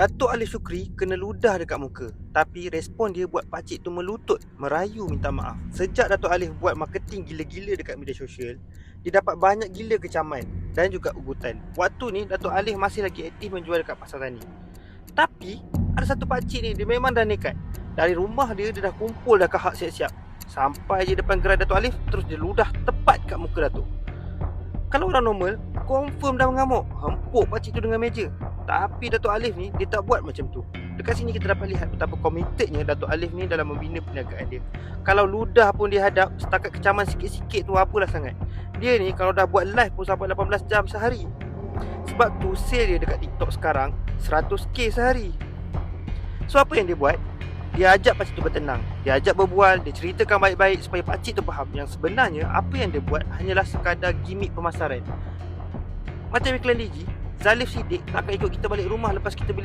Datuk Alif Syukri kena ludah dekat muka Tapi respon dia buat pakcik tu melutut Merayu minta maaf. Sejak Datuk Alif buat marketing gila-gila dekat media sosial Dia dapat banyak gila kecaman Dan juga ugutan. Waktu ni Datuk Alif masih lagi aktif menjual dekat pasar tani. Tapi ada satu pakcik ni dia memang dah nekat. Dari rumah dia dia dah kumpul dah kahak siap-siap. Sampai je depan gerai Datuk Alif Terus dia ludah tepat kat muka Datuk. Kalau orang normal Confirm dah mengamuk. Hempuk pakcik tu dengan meja tapi Datuk Alif ni dia tak buat macam tu. Dekat sini kita dapat lihat betapa komitednya Datuk Alif ni dalam membina perniagaan dia. Kalau ludah pun dia hadap setakat kecaman sikit-sikit tu apalah sangat. Dia ni kalau dah buat live pun sampai 18 jam sehari. Sebab tu sale dia dekat TikTok sekarang 100k sehari. So apa yang dia buat? Dia ajak pakcik tu bertenang. Dia ajak berbual, dia ceritakan baik-baik supaya pakcik tu faham yang sebenarnya apa yang dia buat hanyalah sekadar gimmick pemasaran. Macam iklan Digi, Zalif Siddiq nak ikut kita balik rumah lepas kita beli